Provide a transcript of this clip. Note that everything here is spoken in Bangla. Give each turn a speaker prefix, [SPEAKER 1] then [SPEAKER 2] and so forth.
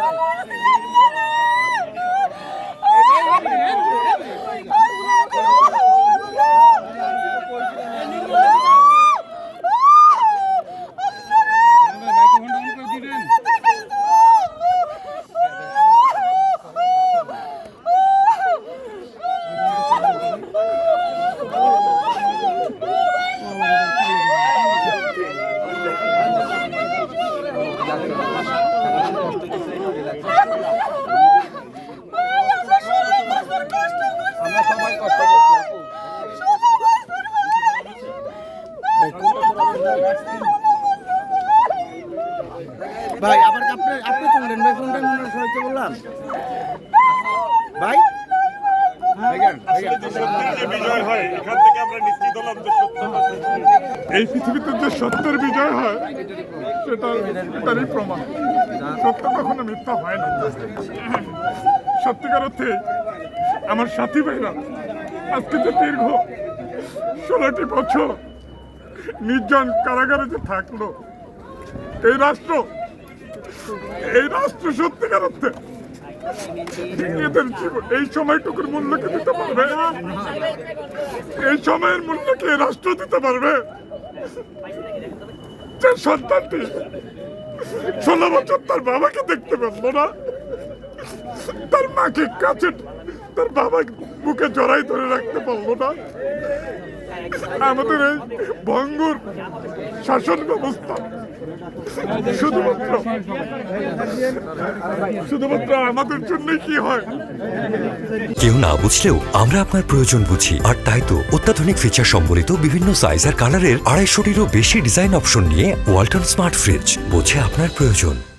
[SPEAKER 1] Dale. কষ্ট করছি আপু
[SPEAKER 2] ভাই আবার আপনি আপনি তুললেন ভাই ফোনটা মনে সবাইকে বললাম। ভাই? ভাইজান, ভাইজান।
[SPEAKER 3] আসলে যে সত্যের বিজয় হয় এখান থেকে আমরা নিশ্চিত সত্য। এই পৃথিবীতে যে সত্যের বিজয় হয় সেটা এটারই প্রমাণ। সত্য কখনো মিথ্যা হয় না। সত্যিকার অর্থে আমার সাথী ভাইরা আজকে যে দীর্ঘ ষোলোটি বছর নির্জন কারাগারে যে থাকল, এই রাষ্ট্র এই রাষ্ট্র সত্যিকার অর্থে এদের এই সময়টুকুর মূল্য কি দিতে পারবে? এই সময়ের মূল্য কি রাষ্ট্র দিতে পারবে? যে সন্তানটি ষোলো বছর তার বাবাকে দেখতে পারল না, তার মাকে কাছে তার বাবা বুকে জড়াই ধরে রাখতে পারল না। আমাদের এই ভঙ্গুর শাসন ব্যবস্থা শুধুমাত্র শুধুমাত্র আমাদের জন্যই কি হয়?
[SPEAKER 4] কেউ না বুঝলেও আমরা আপনার প্রয়োজন বুঝি। আর তাই তো অত্যাধুনিক ফিচার সম্বলিত বিভিন্ন সাইজ আর কালারের আড়াইশোটিরও বেশি ডিজাইন অপশন নিয়ে ওয়ালটন স্মার্ট ফ্রিজ বোঝে আপনার প্রয়োজন।